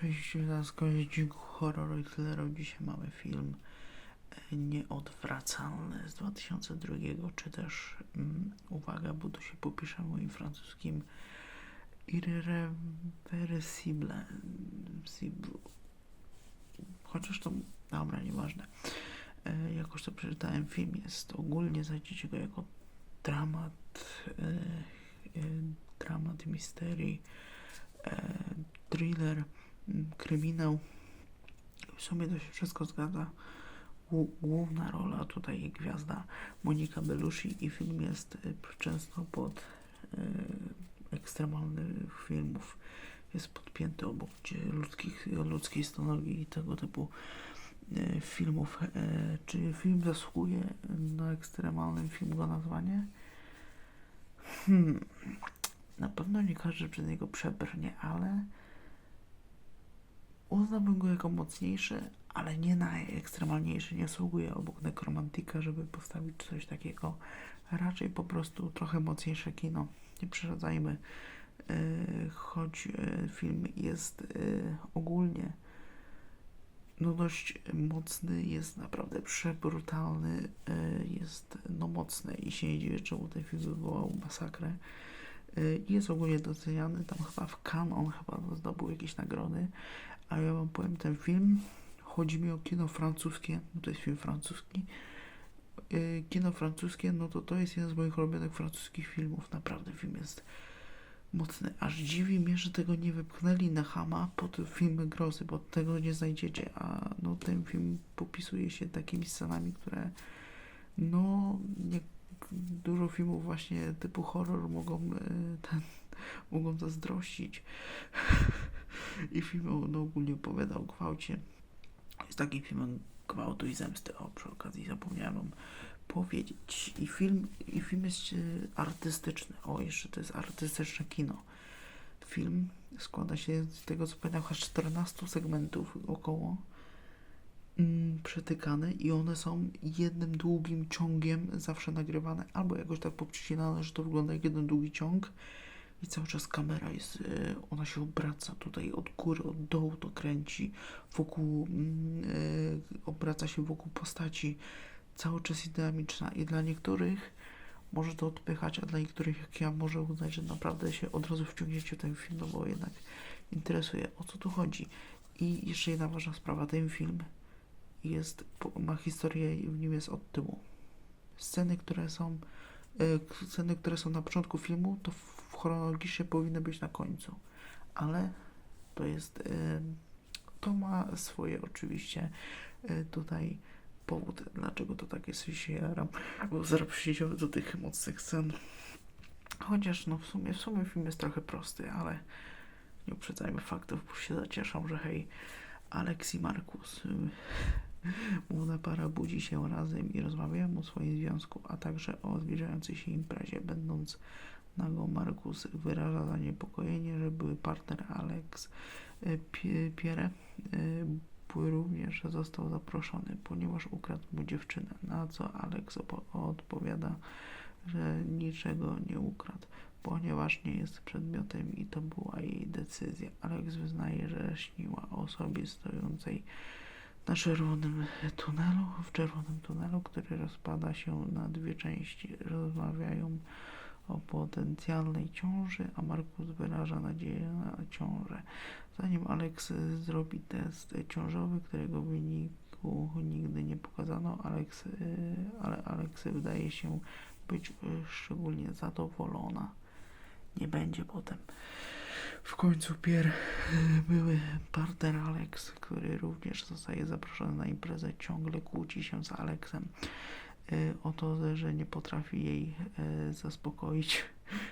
Cześć, z dźwięku horroru i thrillerów. Dzisiaj mamy film e, Nieodwracalny z 2002, czy też, mm, uwaga, bo tu się popisze moim francuskim Irreversible. Sible. Chociaż to, dobra, nieważne. E, jakoś to przeczytałem, film jest ogólnie, znajdziecie go jako dramat, e, e, dramat, mistery, e, thriller, kryminał. W sumie to się wszystko zgadza. Głó- Główna rola tutaj gwiazda Monika Belushi i film jest y, często pod y, ekstremalnych filmów. Jest podpięty obok ludzkich, ludzkiej stanowi i tego typu y, filmów. E, czy film zasługuje na ekstremalnym film go nazwanie? Hmm. Na pewno nie każdy przez niego przebrnie, ale uznałbym go jako mocniejszy, ale nie najekstremalniejszy. Nie zasługuje obok Necromantika, żeby postawić coś takiego. Raczej po prostu trochę mocniejsze kino. Nie przesadzajmy. Yy, choć yy, film jest yy, ogólnie no dość mocny, jest naprawdę przebrutalny, jest no mocny i się nie dziwię, czemu ten film wywołał masakrę. Jest ogólnie doceniany, tam chyba w Cannes on chyba zdobył jakieś nagrody, a ja wam powiem, ten film, chodzi mi o kino francuskie, no to jest film francuski, Yy, kino francuskie, no to to jest jeden z moich ulubionych francuskich filmów, naprawdę film jest mocny, aż dziwi mnie, że tego nie wypchnęli na Hama pod filmy grozy, bo tego nie znajdziecie, a no ten film popisuje się takimi scenami, które no nie, dużo filmów właśnie typu horror mogą yy, ten, mogą zazdrościć i film no, ogólnie opowiada o gwałcie. Jest takim filmem gwałtu i zemsty. O, przy okazji zapomniałem wam powiedzieć. I film, i film jest e, artystyczny. O, jeszcze to jest artystyczne kino. Film składa się z tego, co pamiętam, aż 14 segmentów około mm, przetykane i one są jednym długim ciągiem zawsze nagrywane, albo jakoś tak poprzecinane, że to wygląda jak jeden długi ciąg i cały czas kamera jest, e, ona się obraca tutaj od góry, od dołu to kręci, wokół, mm, e, obraca się wokół postaci, cały czas jest dynamiczna i dla niektórych może to odpychać, a dla niektórych jak ja może uznać, że naprawdę się od razu wciągniecie w ten film, no bo jednak interesuje o co tu chodzi. I jeszcze jedna ważna sprawa, ten film jest, ma historię i w nim jest od tyłu. Sceny, które są k- sceny, które są na początku filmu, to chronologicznie powinny być na końcu. Ale to jest. e, To ma swoje oczywiście e, tutaj powód, dlaczego to tak jest i się jaram. Bo zaraz przejdziemy do tych mocnych scen. Chociaż no w sumie, w sumie film jest trochę prosty, ale nie uprzedzajmy faktów, bo się zacieszam, że hej, Alex i Markus. Młoda para budzi się razem i rozmawiają o swoim związku, a także o zbliżającej się imprezie. Będąc nago, Markus wyraża zaniepokojenie, że były partner Alex e, Pie- Pierre e, również został zaproszony, ponieważ ukradł mu dziewczynę, na co Alex odpowiada, że niczego nie ukradł, ponieważ nie jest przedmiotem i to była jej decyzja. Alex wyznaje, że śniła o osobie stojącej na czerwonym tunelu, w czerwonym tunelu, który rozpada się na dwie części. Rozmawiają o potencjalnej ciąży, a Markus wyraża nadzieję na ciążę. Zanim Alex zrobi test ciążowy, którego wyniku nigdy nie pokazano, Alex, y, ale Alex wydaje się być y, szczególnie zadowolona. Nie będzie potem. W końcu Pierre, y, były partner Alex, który również zostaje zaproszony na imprezę, ciągle kłóci się z Alexem o to, że nie potrafi jej y, zaspokoić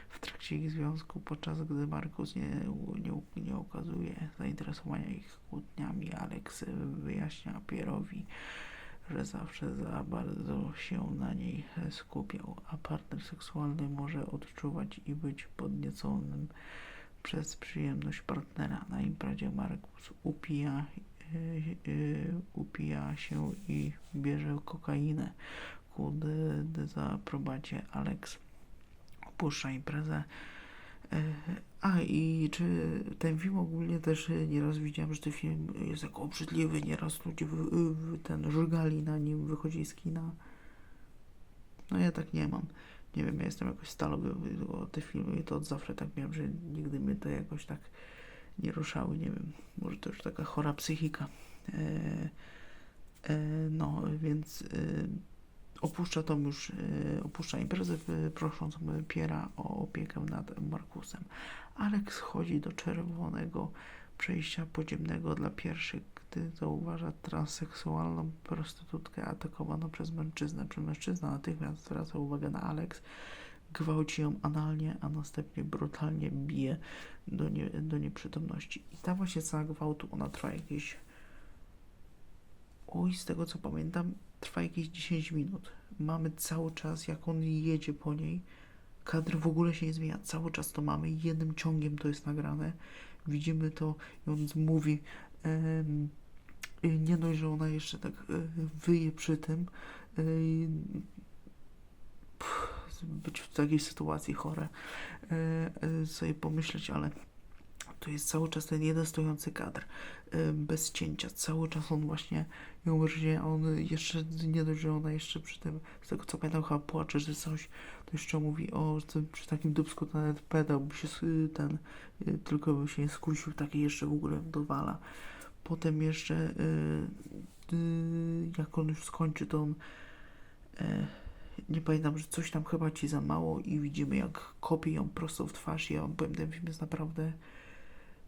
w trakcie ich związku, podczas gdy Markus nie, nie, nie okazuje zainteresowania ich kłótniami. Alex y, wyjaśnia Pierowi, że zawsze za bardzo się na niej e, skupiał, a partner seksualny może odczuwać i być podnieconym przez przyjemność partnera. Na imprezie Markus upija, y, y, upija się i bierze kokainę ku de- dezaprobacie. Alex opuszcza imprezę. y, A i czy ten film ogólnie też y, nieraz widziałem, że ten film jest tak obrzydliwy, nieraz ludzie wy, ten żegali na nim, wychodzi z kina. No ja tak nie mam. Nie wiem, ja jestem jakoś stalowy o te filmy i to od zawsze tak miałem, że nigdy mnie to jakoś tak nie ruszały, nie wiem, może to już taka chora psychika. E, e, no, więc e, opuszcza Tom już, e, opuszcza imprezę, prosząc Piera o opiekę nad Markusem. Alex chodzi do czerwonego przejścia podziemnego dla pierwszych, gdy zauważa transseksualną prostytutkę atakowaną przez mężczyznę. Czy mężczyzna natychmiast zwraca uwagę na Alex, gwałci ją analnie, a następnie brutalnie bije do, nie, do nieprzytomności. I ta właśnie cała gwałtu, ona trwa jakieś oj, z tego co pamiętam, trwa jakieś 10 minut. Mamy cały czas, jak on jedzie po niej, kadr w ogóle się nie zmienia. Cały czas to mamy, jednym ciągiem to jest nagrane. Widzimy to i on mówi, em, nie dość, że ona jeszcze tak y, wyje przy tym, y, pff, być w takiej sytuacji chore, y, sobie pomyśleć, ale to jest cały czas ten jeden stojący kadr, y, bez cięcia, cały czas on właśnie ją rżnie, on jeszcze, nie dość, że ona jeszcze przy tym, z tego co pamiętam, chyba płacze, że coś, to jeszcze mówi o tym, przy takim dubsku to nawet pedał by się s- ten, y, tylko by się nie skusił, taki jeszcze w ogóle dowala. Potem jeszcze, y, y, jak on już skończy, to on, y, nie pamiętam, że coś tam chyba ci za mało i widzimy jak kopie ją prosto w twarz. Ja wam powiem, ten film jest naprawdę,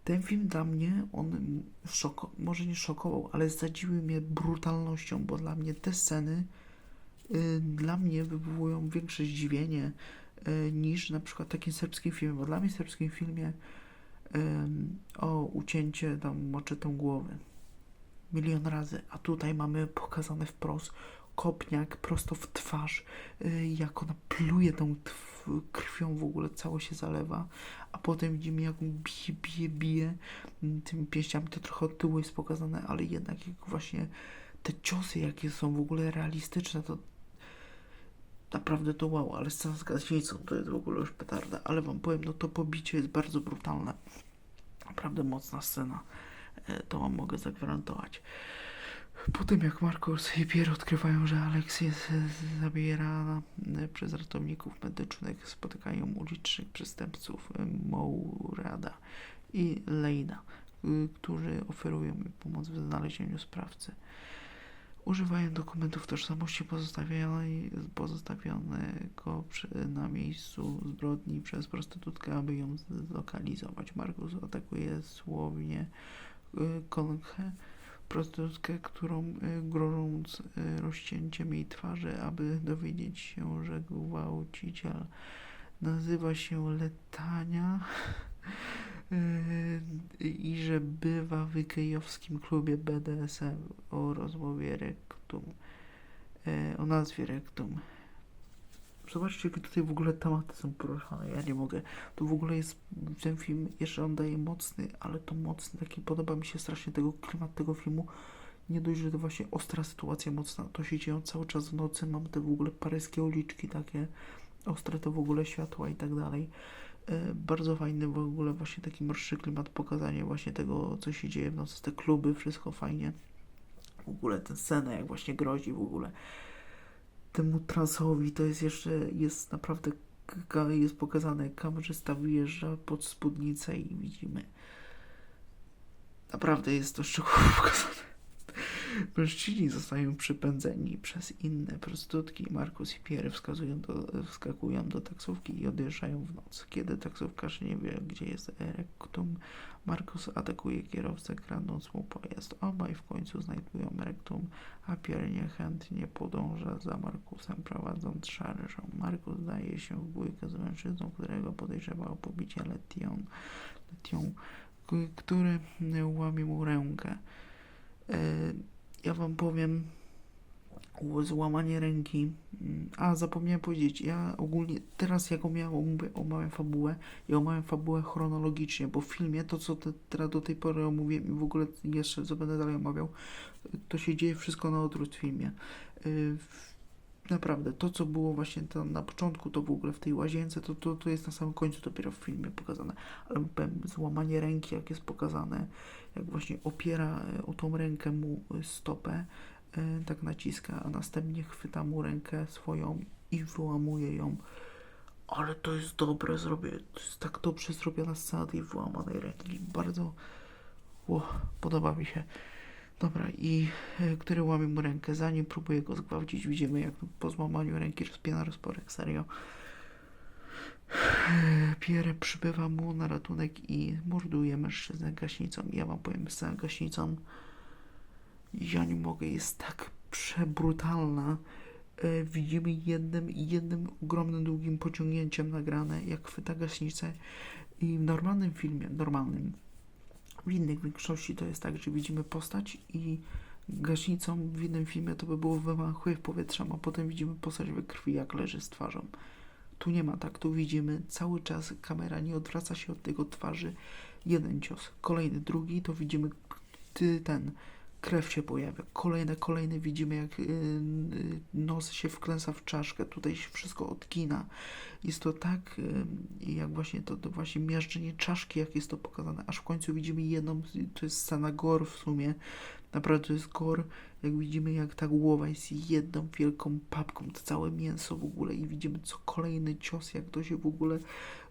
ten film dla mnie, on szoko, może nie szokował, ale zadziwił mnie brutalnością, bo dla mnie te sceny y, dla mnie wywołują większe zdziwienie y, niż na przykład takim serbskim filmie, bo dla mnie w serbskim filmie ym, o ucięcie tam moczetą głowy milion razy, a tutaj mamy pokazane wprost kopniak prosto w twarz, y, jak ona pluje tą krwią w ogóle, cało się zalewa, a potem widzimy jak bije, bije, bije mm, tymi pięściami, to trochę od tyłu jest pokazane, ale jednak jak właśnie te ciosy jakie są w ogóle realistyczne, to naprawdę to wow, ale scena z gaśnicą to jest w ogóle już petarda, ale wam powiem, no to pobicie jest bardzo brutalne, naprawdę mocna scena, E, to wam mogę zagwarantować. Po tym jak Marcos i Pierre odkrywają, że Alex jest e, zabierana e, przez ratowników medycznych, spotykają ulicznych przestępców e, Mourada i Lejna, y, którzy oferują im pomoc w znalezieniu sprawcy. Używają dokumentów tożsamości pozostawionego przy, na miejscu zbrodni przez prostytutkę, aby ją zlokalizować. Markus atakuje słownie Konchę, prostytutkę, którą y, grożąc y, rozcięciem jej twarzy, aby dowiedzieć się, że gwałciciel nazywa się Letania y, i że bywa w gejowskim klubie BDSM o rozmowie rektum, o nazwie rektum. Zobaczcie, jakie tutaj w ogóle tematy są poruszane. Ja nie mogę. To w ogóle jest ten film, jeszcze on daje mocny, ale to mocny, taki podoba mi się strasznie tego klimat tego filmu. Nie dość, że to właśnie ostra sytuacja mocna, to się dzieje cały czas w nocy, mam te w ogóle paryskie uliczki takie, ostre to w ogóle światła i tak dalej. E, bardzo fajny w ogóle właśnie taki mrższy klimat, pokazanie właśnie tego, co się dzieje w nocy, te kluby, wszystko fajnie. W ogóle tę scenę, jak właśnie grozi w ogóle temu transowi, to jest jeszcze, jest naprawdę, jest pokazane, kamerzysta wyjeżdża pod spódnicę i widzimy. Naprawdę jest to szczegółowo pokazane. Mężczyźni zostają przypędzeni przez inne prostytutki. Markus i Pierre wskazują do, wskakują do taksówki i odjeżdżają w noc. Kiedy taksówkarz nie wie, gdzie jest Erektum, Markus atakuje kierowcę, kradnąc mu pojazd. Obaj w końcu znajdują Erektum, a Pierre niechętnie podąża za Markusem, prowadząc szarżą. Markus daje się w bójkę z mężczyzną, którego podejrzewa o pobicie Letion, Letion który łamie mu rękę. E, Ja wam powiem, złamanie ręki. mm, A, zapomniałem powiedzieć, ja ogólnie teraz jak omawiam, omawiam fabułę, ja omawiam fabułę chronologicznie, bo w filmie to, co te, teraz do tej pory omówiłem i w ogóle jeszcze co będę dalej omawiał, to się dzieje wszystko na odwrót w filmie. W- naprawdę, to co było właśnie na początku, to w ogóle w tej łazience, to, to, to jest na samym końcu dopiero w filmie pokazane. Ale powiem, złamanie ręki, jak jest pokazane, jak właśnie opiera e, o tą rękę mu e, stopę, e, tak naciska, a następnie chwyta mu rękę swoją i wyłamuje ją. Ale to jest dobre zrobię. To jest tak dobrze zrobiona scena tej wyłamanej ręki. Bardzo o, podoba mi się. Dobra, i e, który łamie mu rękę, zanim próbuje go zgwałcić, widzimy jak po złamaniu ręki rozpina rozporek, serio. E, Pierre przybywa mu na ratunek i morduje mężczyznę gaśnicą. Ja wam powiem, scena gaśnicą, ja nie mogę, jest tak przebrutalna. E, Widzimy jednym, jednym ogromnym, długim pociągnięciem nagrane, jak chwyta gaśnicę i w normalnym filmie, normalnym, w innych większości to jest tak, że widzimy postać i gaśnicą w innym filmie to by było wymachuje w powietrzem, a potem widzimy postać we krwi, jak leży z twarzą. Tu nie ma tak, tu widzimy cały czas kamera nie odwraca się od tego twarzy. Jeden cios, kolejny, drugi, to widzimy ten, krew się pojawia. Kolejne, kolejne widzimy jak y, y, nos się wklęsa w czaszkę, tutaj się wszystko odgina. Jest to tak, y, jak właśnie to, to właśnie miażdżenie czaszki, jak jest to pokazane, aż w końcu widzimy jedną, to jest scena gore w sumie, naprawdę jest gore, jak widzimy jak ta głowa jest jedną wielką papką, to całe mięso w ogóle i widzimy co kolejny cios, jak to się w ogóle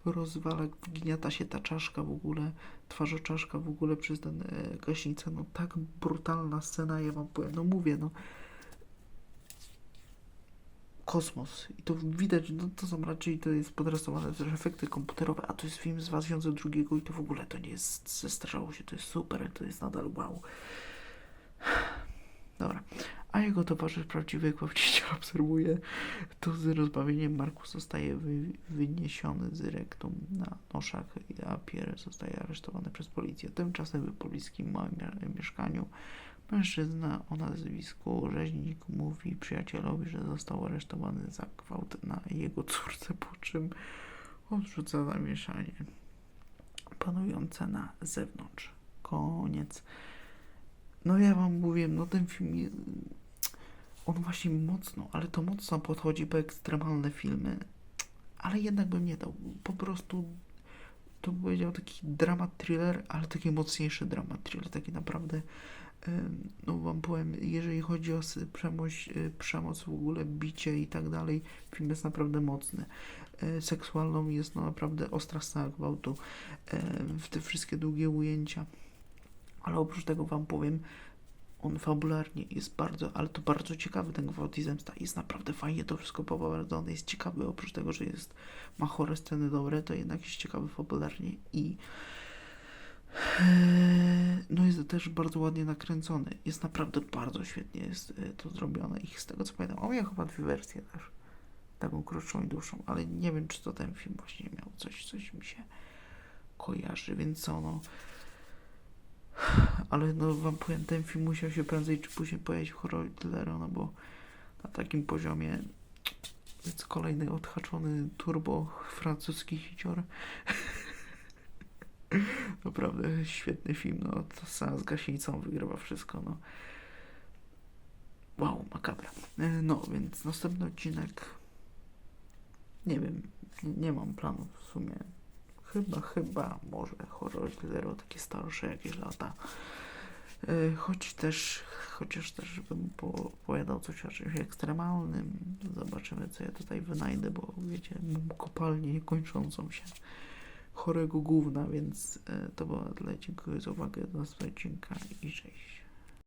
rozwala, wgniata się ta czaszka w ogóle, twarzoczaszka w ogóle przez ten e, gaśnicę, no tak brutalna scena, ja wam powiem, no mówię, no. Kosmos. I to widać, no to są raczej, to jest podrasowane też efekty komputerowe, a to jest film z 2002 i to w ogóle to nie jest, zestarzało się, to jest super, to jest nadal wow. Dobra. A jego towarzysz prawdziwy gwałciciel obserwuje to z rozbawieniem. Markus zostaje wy, wyniesiony z rektum na noszach, a Pierre zostaje aresztowany przez policję. Tymczasem w pobliskim małym mieszkaniu mężczyzna o nazwisku rzeźnik mówi przyjacielowi, że został aresztowany za gwałt na jego córce, po czym odrzuca zamieszanie panujące na zewnątrz. Koniec. No ja wam mówiłem, no ten film je- on właśnie mocno, ale to mocno podchodzi po ekstremalne filmy, ale jednak bym nie dał. Po prostu to bym powiedział taki dramat thriller, ale taki mocniejszy dramat thriller, taki naprawdę no wam powiem, jeżeli chodzi o przemoc, y, przemoc w ogóle, bicie i tak dalej, film jest naprawdę mocny. E, Seksualną jest no naprawdę ostra scena gwałtu, e, w te wszystkie długie ujęcia. Ale oprócz tego wam powiem, on fabularnie jest bardzo, ale to bardzo ciekawy ten gwałt i zemsta. Jest naprawdę fajnie to wszystko poprowadzone, jest ciekawy, oprócz tego, że jest, ma chore sceny dobre, to jednak jest ciekawy fabularnie i Eee, no jest też bardzo ładnie nakręcony. Jest naprawdę bardzo świetnie jest e, to zrobione i z tego co pamiętam, on miał chyba dwie wersje też. Taką krótszą i dłuższą, ale nie wiem czy to ten film właśnie miał coś, coś mi się kojarzy, więc co no ale no wam powiem, ten film musiał się prędzej czy później pojawić w horror thrillera, no bo na takim poziomie jest kolejny odhaczony turbo francuski hicior. Naprawdę świetny film, no to sama z gaśnicą wygrywa wszystko, no. Wow, makabra. No, więc następny odcinek nie wiem, nie mam planu w sumie. Chyba, chyba może horror thriller takie starsze jakieś lata. E, Choć też, chociaż też bym po, opowiadał coś o czymś ekstremalnym. Zobaczymy, co ja tutaj wynajdę, bo wiecie, mam kopalnię niekończącą się chorego gówna, więc e, to było na tyle. Dziękuję za uwagę. Do następnego odcinka i